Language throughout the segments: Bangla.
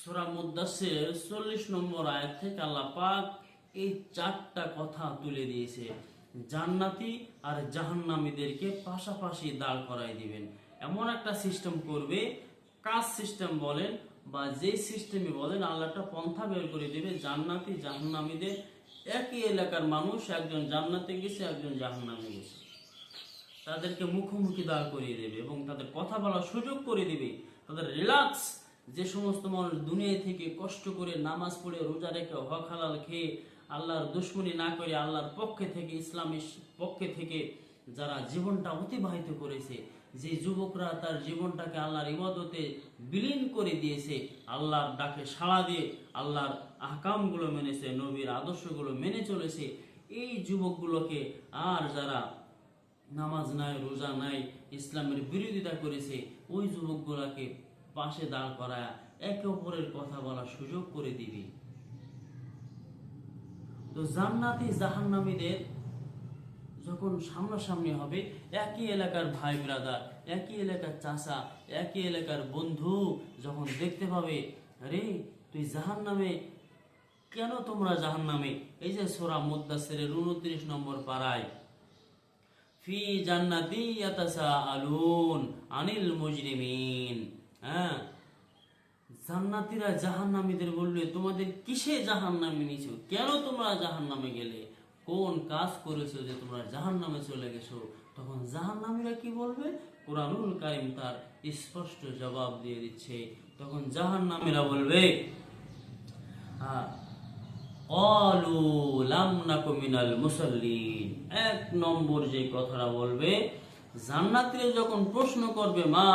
সুরা মুদাসের চল্লিশ নম্বর আয়াত থেকে আল্লাহ এই চারটা কথা তুলে দিয়েছে। জান্নাতি আর জাহান্নামীদেরকে পাশাপাশি দাঁড় করাই দিবেন। এমন একটা সিস্টেম করবে, কাজ সিস্টেম বলেন বা যে সিস্টেমে বলেন আল্লাহটা পন্থা বের করে দেবে, জান্নাতি জাহান্নামীদের একই এলাকার মানুষ একজন জান্নাতে গেছে, একজন জাহান্নামে গেছে। তাদেরকে মুখোমুখি দাঁড় করিয়ে দেবে এবং তাদের কথা বলার সুযোগ করে দেবে। তাদের রিল্যাক্স যে সমস্ত মানুষ দুনিয়া থেকে কষ্ট করে নামাজ পড়ে রোজা রেখে হক হালাল খেয়ে আল্লাহর দুশ্মনী না করে আল্লাহর পক্ষে থেকে ইসলামের পক্ষে থেকে যারা জীবনটা অতিবাহিত করেছে, যে যুবকরা তার জীবনটাকে আল্লাহর ইবাদতে বিলীন করে দিয়েছে, আল্লাহর ডাকে সাড়া দিয়ে আল্লাহর আহকামগুলো মেনেছে, নবীর আদর্শগুলো মেনে চলেছে, এই যুবকগুলোকে আর যারা নামাজ নাই, রোজা নাই, ইসলামের বিরোধিতা করেছে, ওই যুবকগুলাকে পাশে দাঁড় করায় একে অপরের কথা বলার সুযোগ করে দিবি। তো জান্নাতি জাহান্নামীদের যখন সামনাসামনি হবে, একই এলাকার ভাই ব্রাদার একই এলাকার চাচা, একই এলাকার বন্ধু যখন দেখতে পাবে, আরে, তুই জাহান নামে কেন তোমরা জাহান নামে এই যে সোরা মুদাসের উনত্রিশ নম্বর পাড়ায় ফি জান্নাতি আলুন আনিল মুজরিমিন। হ্যাঁ। জান্নাতীরা জাহান্নামীদের বলবে তোমাদের কিসে জাহান্নামে নিছো কেন তোমরা জাহান্নামে গেলে? কোন কাজ করেছ যে তোমরা জাহান্নামে চলে গেছো? তখন জাহান্নামীরা কি বলবে? কোরআনুল কারিম তার স্পষ্ট জবাব দিয়ে দিচ্ছে। তখন জাহান্নামীরা বলবে হ্যাঁ অলু লাম নাকু এক নম্বর যে কথাটা বলবে জান্নাতীরা যখন প্রশ্ন করবে, মা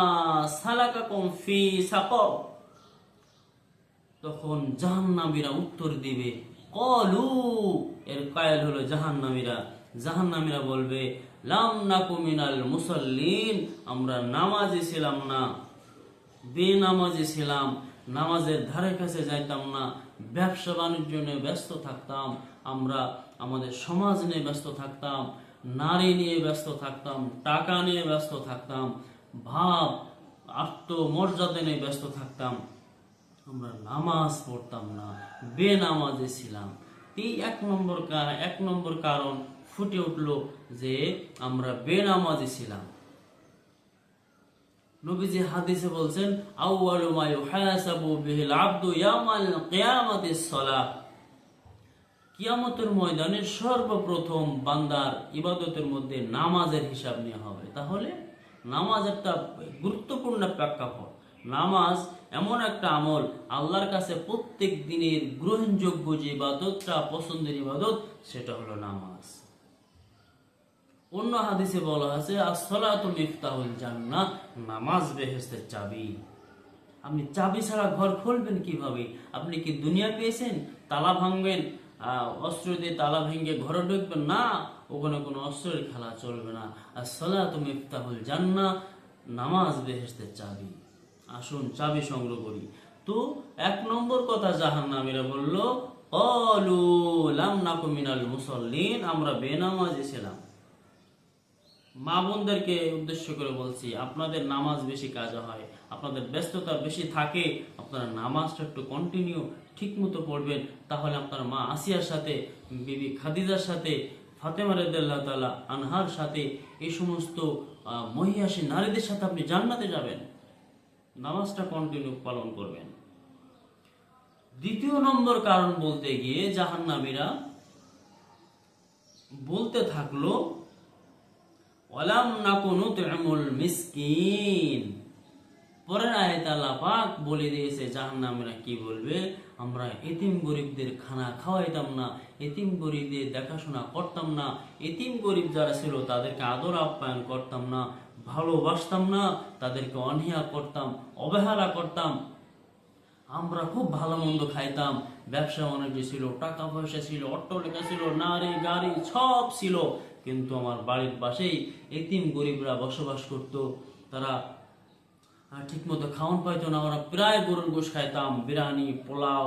সালাকাকুম ফি সাকর তখন জাহান্নামীরা উত্তর দিবে, কলু এর কায়ল হলো জাহান্নামীরা। জাহান্নামীরা বলবে, লাম নাকু মিনাল মুসাল্লিন আমরা নামাজে ছিলাম না, বেনামাজি ছিলাম, নামাজের ধারে কাছে যাইতাম না, ব্যবসা বাণিজ্য নিয়ে ব্যস্ত থাকতাম, আমরা আমাদের সমাজ নিয়ে ব্যস্ত থাকতাম নারী নিয়ে ব্যস্ত থাকতাম, টাকা নিয়ে ব্যস্ত থাকতাম, ভাব, আত্মমর্যাদা নিয়ে ব্যস্ত থাকতাম। আমরা নামাজ পড়তাম না, বেনামাজে ছিলাম। এই এক নম্বর এক নম্বর কারণ ফুটে উঠল যে আমরা বেনামাজি ছিলাম। নবীজি হাদিসে বলছেন, আউয়ালু মা ইউহাসাবু বিহিল আবদু ইয়াউমাল কিয়ামাতিস সালাহ। কিয়ামতের ময়দানে সর্বপ্রথম বান্দার ইবাদতের মধ্যে নামাজের হিসাব নেওয়া হবে। তাহলে নামাজ একটা গুরুত্বপূর্ণ প্রেক্ষাপট। নামাজ এমন একটা আমল, আল্লাহর কাছে প্রত্যেক দিনের গ্রহণযোগ্য যে ইবাদতটা পছন্দের ইবাদত, সেটা হলো নামাজ। অন্য হাদিসে বলা আছে, আসসালাতু মিফতাহুল জান্নাহ, নামাজ বেহেস্তের চাবি। আপনি চাবি ছাড়া ঘর খুলবেন কীভাবে? আপনি কি দুনিয়া পেয়েছেন? তালা ভাঙবেন? অস্ত্র দিয়ে তালা ভেঙে ঘরে ঢুকবেন না, ওখানে কোনো অস্ত্রের খেলা চলবে না। আর সলা সলাতু জান না নামাজ বেহেস্তের চাবি। আসুন চাবি সংগ্রহ করি। তো এক নম্বর কথা জাহান নামিরা বলল অলু লাম নাকু মিনাল মুসল্লিন আমরা বেনামাজি ছিলাম মা বোনদেরকে উদ্দেশ্য করে বলছি, আপনাদের নামাজ বেশি কাজে হয়, আপনাদের ব্যস্ততা বেশি থাকে, আপনারা নামাজটা একটু কন্টিনিউ ঠিক মতো পড়বেন, তাহলে আপনার মা আসিয়ার সাথে, বিবি খাদিজার সাথে, ফাতেমা রেদাল্লাহ তালা আনহার সাথে, এই সমস্ত মহিয়াসী নারীদের সাথে আপনি জান্নাতে যাবেন। নামাজটা কন্টিনিউ পালন করবেন। দ্বিতীয় নম্বর কারণ বলতে গিয়ে জাহান্নামীরা বলতে থাকল কি বলবে? আমরা এতিম গরিবদের খানা খাওয়াইতাম না, এতিম গরিবদের দেখাশোনা করতাম না, এতিম গরিব যারা ছিল তাদেরকে আদর আপ্যায়ন করতাম না, ভালোবাসতাম না, তাদেরকে অনীহা করতাম, অবহেলা করতাম। আমরা খুব ভালো মন্দ খাইতাম, ব্যবসা বাণিজ্য ছিল, টাকা পয়সা ছিল অট্টলেখা ছিল, নারী, গাড়ি, সব ছিল। কিন্তু আমার বাড়ির পাশেই এতিম গরিবরা বসবাস করত। তারা ঠিকমতো খাওয়ান পাইতো না। আমরা প্রায় গরুর গোশ খাইতাম, বিরিয়ানি, পোলাও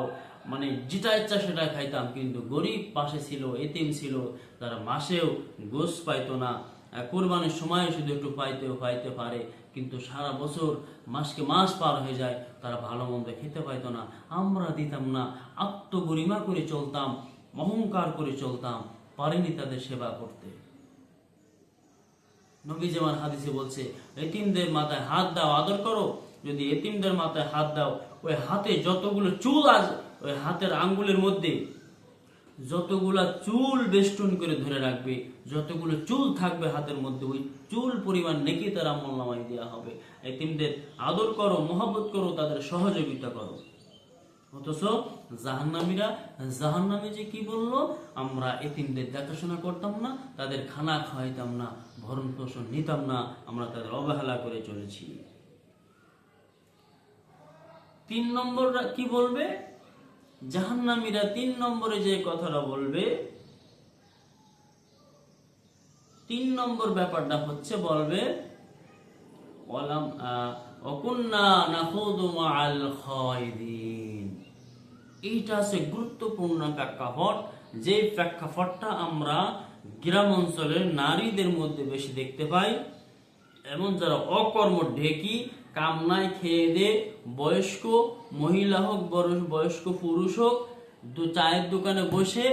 মানে যেটা ইচ্ছা সেটা খাইতাম। কিন্তু গরিব পাশে ছিল, এতিম ছিল, তারা মাসেও গোশ পাইতো না। কোরবানির সময় শুধু একটু পাইতেও পাইতে পারে। কিন্তু সারা বছর মাসকে মাস পার হয়ে যায়, তারা ভালো মন্দ খেতে পাইতো না। আমরা দিতাম না, আত্মগরিমা করে চলতাম, অহংকার করে চলতাম, পারিনি তাদের সেবা করতে। নবী যেমন হাদিসে বলছে, এতিমদের মাথায় হাত দাও, আদর করো। যদি এতিমদের মাথায় হাত দাও, ওই হাতে যতগুলো চুল আস ওই হাতের আঙ্গুলের মধ্যে যতগুলা চুল বেষ্টন করে ধরে রাখবে, যতগুলো চুল থাকবে হাতের মধ্যে, ওই চুল পরিমাণ নেকি তারা আমল নামায় দেওয়া হবে। এতিমদের আদর করো, মহব্বত করো, তাদের সহযোগিতা করো। অথচ জাহান্নামীরা, জাহান্নামী যে কি বলল? আমরা এতিমদের দেখাশোনা করতাম না, তাদের খানা খাওয়াইতাম না ভরণ পোষণ নিতাম না, আমরা তাদের অবহেলা করে চলেছি। তিন নম্বর কি বলবে? জাহান্নামীরা তিন নম্বরে যে কথাটা বলবে, তিন নম্বর ব্যাপারটা হচ্ছে বলবে অকুন্না নাখুদু মাআল খায়দিন এইটা আছে গুরুত্বপূর্ণ প্রেক্ষাপট। যে প্রেক্ষাপটটা আমরা গ্রাম অঞ্চলের নারীদের মধ্যে বেশি দেখতে পাই, এমন যারা অকর্ম, ঢেকি, কামনায় খেয়ে দে, বয়স্ক, মহিলা হোক বয়স্ক পুরুষ হোক, দু, চায়ের দোকানে বসে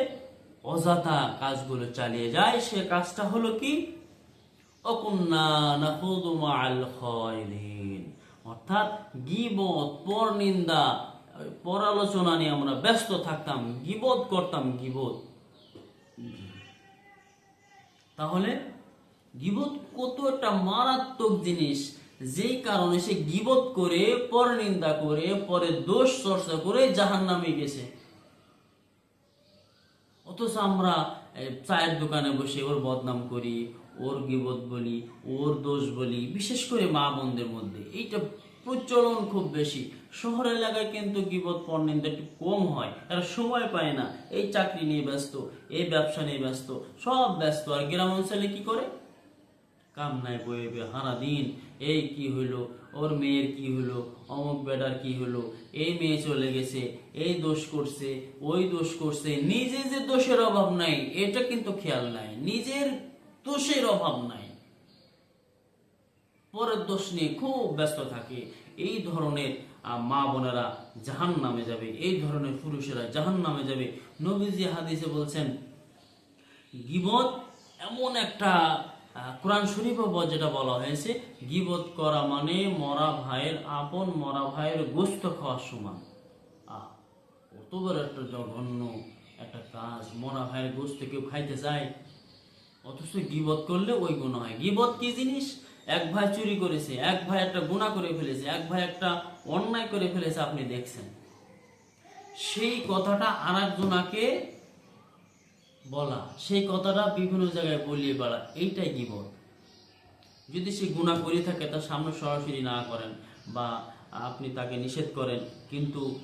অযথা কাজগুলো চালিয়ে যায়। সে কাজটা হলো কি? খায়দিন অর্থাৎ গিবত, পরনিন্দা পরালোচনা নিয়ে আমরা ব্যস্ত থাকতাম, গিবত করতাম, গিবত। তাহলে গিবত কত একটা মারাত্মক জিনিস, যেই কারণে সে গিবত করে, পর নিন্দা করে, পরে দোষ চর্চা করে জাহান নামে গেছে। অথচ আমরা চায়ের দোকানে বসে ওর বদনাম করি, ওর গিবত বলি, ওর দোষ বলি, বিশেষ করে মা বোনদের মধ্যে। এইটা প্রচলন খুব বেশি। শহর এলাকায় কিন্তু গিবত পরনিন্দা একটু কম হয় এরা সময় পায় না। এই চাকরি নিয়ে ব্যস্ত, এই ব্যবসা নিয়ে ব্যস্ত, সব ব্যস্ত। আর গ্রাম অঞ্চলে কি করে? কামনায় বইবে হারা দিন। এই কি হইল? ওর মেয়ের কি হলো অমুক বেটার কি হলো এই মেয়ে চলে গেছে, এই দোষ করছে, ওই দোষ করছে। নিজে যে দোষের অভাব নাই, এটা কিন্তু খেয়াল নাই। নিজের দোষের অভাব নাই। পরের দোষ নিয়ে খুব ব্যস্ত থাকে। এই ধরনের মা বোনেরা জাহান নামে যাবে, এই ধরনের পুরুষেরা জাহান নামে যাবে। নবীজি হাদিসে বলছেন, গিবত এমন একটা কোরআন শরীফ যেটা বলা হয়েছে, গিবত করা মানে মরা ভাইয়ের আপন, মরা ভাইয়ের গোস্ত খাওয়ার সমান। আহ একটা জঘন্য একটা কাজ, মরা ভাইয়ের গোস্ত কেউ খাইতে চায়? অথচ গিবত করলে ওই গুণ হয়। গিবত কি জিনিস? এক ভাই চুরি করেছে এক ভাই একটা গুণা করে ফেলেছে এক ভাই একটা অন্যায় করে ফেলেছে আপনি দেখছেন। সেই কথাটা আর একজনাকে বলা সেই কথাটা বিভিন্ন জায়গায় বলিয়ে বেড়া এইটাই গিবত। যদি সে গুণা করে থাকে তার সামনে সরাসরি না করেন বা আপনি তাকে নিষেধ করেন কিন্তু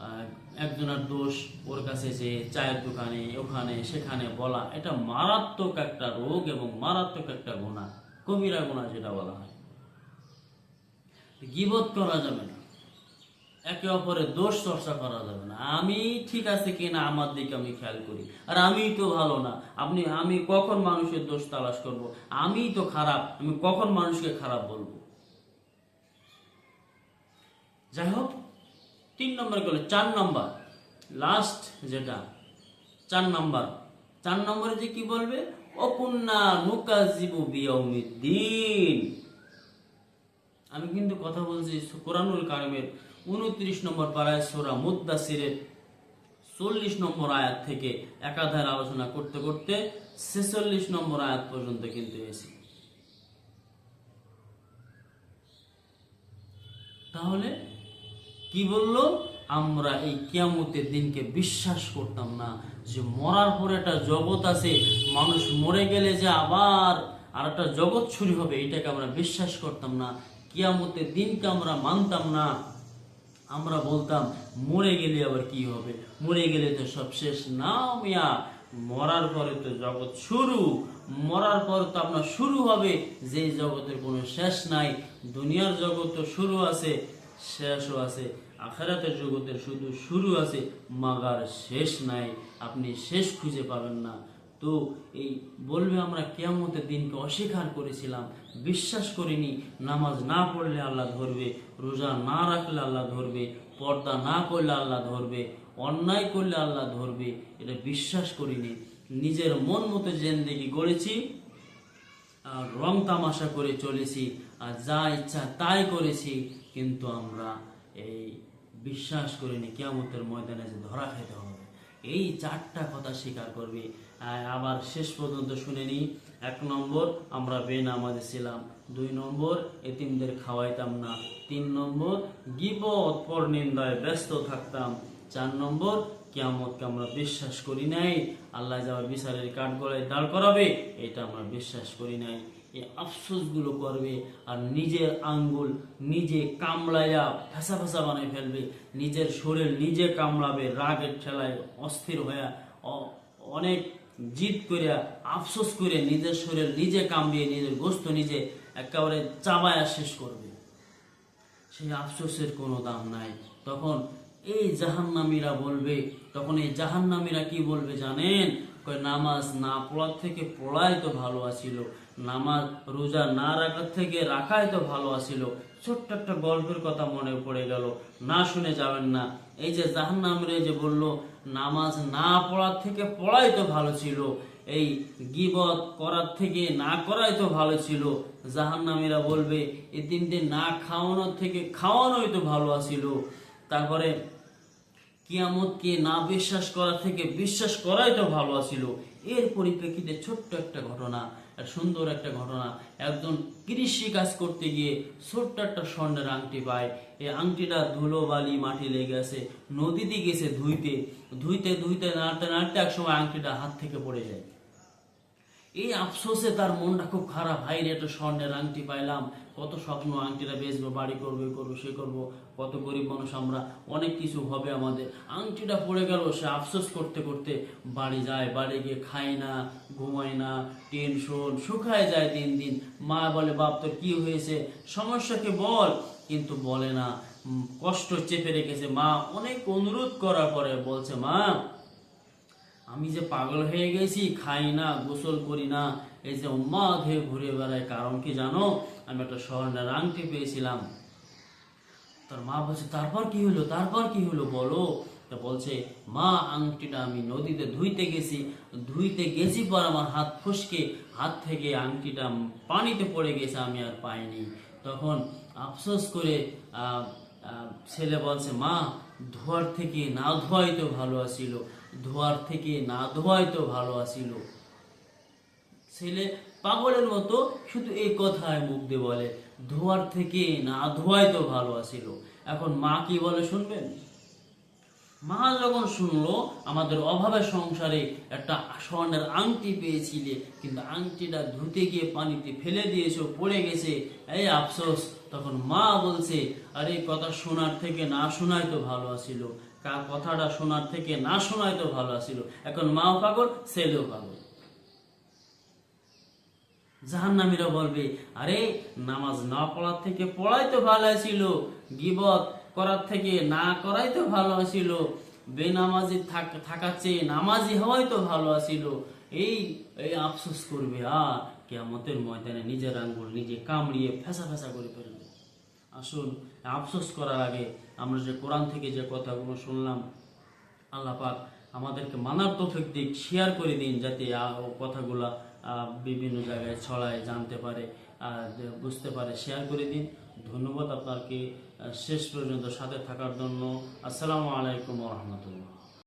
আহ, একজনের দোষ ওর কাছে যে চায়ের দোকানে ওখানে সেখানে বলা এটা মারাত্মক একটা রোগ এবং মারাত্মক একটা গুণা কবিরা গুণা যেটা বলা হয়। গিবত করা যাবে না। একে অপরের দোষ চর্চা করা যাবে না। আমি ঠিক আছে কিনা আমার দিকে আমি খেয়াল করি। আর আমি তো ভালো না। আপনি, আমি কখন মানুষের দোষ তালাশ করব? আমি তো খারাপ। আমি কখন মানুষকে খারাপ বলব? যাই হোক, তিন নম্বর গেল, চার নম্বর। লাস্ট যেটা, চার নম্বর। চার নম্বরে যে কি বলবে? আমি কিন্তু কথা বলছি কোরআনুল কারিমের উনত্রিশ নম্বর পাড়ায় সোরা মুদাসিরের চল্লিশ নম্বর আয়াত থেকে একাধারে আলোচনা করতে করতে ছেচল্লিশ নম্বর আয়াত পর্যন্ত কিন্তু এসেছি। তাহলে কি বলল? আমরা এই কিয়ামতের দিনকে বিশ্বাস করতাম না যে মরার পরে একটা জগৎ আছে, মানুষ মরে গেলে যে আবার আর একটা জগৎ ছুরি হবে এটাকে আমরা বিশ্বাস করতাম না। কিয়ামতের দিনকে আমরা মানতাম না। আমরা বলতাম, মরে গেলে আবার কি হবে? মরে গেলে তো সব শেষ না মিয়া। মরার পরে তো জগৎ শুরু। মরার পর তো আপনার শুরু হবে। যে জগতের কোনো শেষ নাই। দুনিয়ার জগৎ তো শুরু আছে। শেষও আছে। আখেরাতের জগতের শুধু শুরু আছে, মাগার শেষ নাই। আপনি শেষ খুঁজে পাবেন না। তো এই বলবে আমরা কেয়ামতের দিনকে অস্বীকার করেছিলাম, বিশ্বাস করিনি। নামাজ না পড়লে আল্লাহ ধরবে, রোজা না রাখলে আল্লাহ ধরবে, পর্দা না করলে আল্লাহ ধরবে, অন্যায় করলে আল্লাহ ধরবে, এটা বিশ্বাস করিনি। নিজের মন মতো জেন্দেগি গড়েছি আর রং তামাশা করে চলেছি। আর যা ইচ্ছা তাই করেছি। কিন্তু আমরা এই বিশ্বাস করিনি কেয়ামতের ময়দানে যে ধরা খেতে হবে। এই চারটা কথা স্বীকার করবে। আবার শেষ পর্যন্ত শুনে এক নম্বর, আমরা বেনামাজে ছিলাম। দুই নম্বর, এতিমদের খাওয়াইতাম না। তিন নম্বর, গিবত পর নিন্দায় ব্যস্ত থাকতাম। চার নম্বর, কিয়ামতকে আমরা বিশ্বাস করি নাই। আল্লাহ যাওয়ার বিচারের কাঠ গলায় দাঁড় করাবে, এটা আমরা বিশ্বাস করি নাই। এই আফসোসগুলো করবে আর নিজের আঙ্গুল নিজে কামড়াইয়া ফেসা ফেসা বানাই ফেলবে। নিজের শরীর নিজে কামড়াবে, রাগের ঠেলায় অস্থির হয়ে অনেক জিদ করে আফসোস করে নিজের শরীর নিজে কামড়িয়ে, নিজের গোস্ত নিজে একেবারে চাবায়া শেষ করবে। সেই আফসোসের কোনো দাম নাই। তখন এই জাহান্নামীরা বলবে, তখন এই জাহান্নামীরা কি বলবে জানেন? নামাজ না পড়ার থেকে পড়াই তো ভালো আছিল। নামাজ, রোজা না রাখার থেকে রাখাই তো ভালো আছিল। ছোট্ট একটা গল্পের কথা মনে পড়ে গেল। না শুনে যাবেন না। এই যে জাহান্নামীরা যে বলল, নামাজ না পড়ার থেকে পড়াই তো ভালো ছিল। এই গিবত করার থেকে না করাই তো ভালো ছিল। জাহান্নামীরা বলবে এই তিনটে না খাওয়ানোর থেকে খাওয়ানোই তো ভালো আছিল। তারপরে, কিয়ামতকে না বিশ্বাস করা থেকে বিশ্বাস করাই তো ভালো আছিল। এর পরিপ্রেক্ষিতে ছোট্ট একটা ঘটনা। সুন্দর একটা ঘটনা। একজন কৃষি কাজ করতে গিয়ে ছোট্ট একটা স্বর্ণের আংটি পায়। এই আংটিটা ধুলো বালি মাটি লেগে আছে, নদীতে গেছে ধুইতে। ধুইতে ধুইতে, নাড়তে নাড়তে একসময় আংটিটা হাত থেকে পড়ে যায়। এই আফসোসে তার মনটা খুব খারাপ। ভাই রে একটা স্বর্ণের আংটি পাইলাম। কত স্বপ্ন আংটিটা বেচবো, বাড়ি করব করব, সে করব। কত গরিব মানুষ আমরা, অনেক কিছু হবে আমাদের। আংটিটা পড়ে গেল, সে আফসোস করতে করতে বাড়ি যায়, বাড়ি গিয়ে খায় না, ঘুমায় না টেনশন শুকায় যায় দিন দিন। মা বলে, বাপ, তোর কি হয়েছে? সমস্যাকে বল। কিন্তু বলে না। কষ্ট চেপে রেখেছে মা। অনেক অনুরোধ করার পরে বলছে, মা আমি যে পাগল হয়ে গেছি, খাই না, গোসল করি না, এই যে উম্মাদ হয়ে ঘুরে বেড়ায়, কারণ কি জানো? আমি একটা স্বর্ণের আংটি পেয়েছিলাম। তার মা বলছে, তারপর কি হলো? তারপর কি হলো? বলো। তা বলছে, মা, আংটিটা আমি নদীতে ধুইতে গেছি। ধুইতে গেছি পর আমার হাত ফসকে, হাত থেকে আংটিটা পানিতে পড়ে গেছে, আমি আর পাইনি। তখন আফসোস করে ছেলে বলছে, মা ধোয়ার থেকে না ধোয়াই তো ভালো আসিল ধোয়ার থেকে না ধোয়াই তো ভালো আসিল ছেলে পাগলের মতো শুধু এই কথায় মুখ দিয়ে বলে, ধোয়ার থেকে না ধোয়াই তো ভালো আসিল এখন মা কি বলে শুনবেন? মা যখন শুনলো, আমাদের অভাবের সংসারে একটা স্বর্ণের আংটি পেয়েছিলে, কিন্তু আংটিটা ধুতে গিয়ে পানিতে ফেলে দিয়েছ, পড়ে গেছে। এই আফসোস, তখন মা বলছে, আরে, কথা শোনার থেকে না শোনাই তো ভালো আছিল। কথাটা শোনার থেকে না শোনাই তো ভালো আছিল। এখন মাও পাগল, ছেলেও পাগল। জাহান্নামীরা বলবে, আরে, নামাজ না পড়ার থেকে পড়াই তো ভালো ছিল গিবত করার থেকে না করাই তো ভালো ছিল বেনামাজি থাক- থাকার চেয়ে নামাজি হওয়াই তো ভালো ছিল এই এই আফসোস করবে, আর কেয়ামতের ময়দানে নিজের আঙ্গুল নিজে কামড়িয়ে ফেসা ফেসা করে ফেলবে। আসুন, আফসোস করার আগে আমরা যে কোরআন থেকে যে কথাগুলো শুনলাম, আল্লাহ পাক আমাদেরকে মানার তৌফিক দিক শেয়ার করে দিন যাতে কথাগুলা বিভিন্ন জায়গায় ছড়ায়, জানতে পারে বুঝতে পারে শেয়ার করে দিন। ধন্যবাদ আপনাকে। শেষ পর্যন্ত সাথে থাকার জন্য আসসালামু আলাইকুম রহমতুল্লাহ।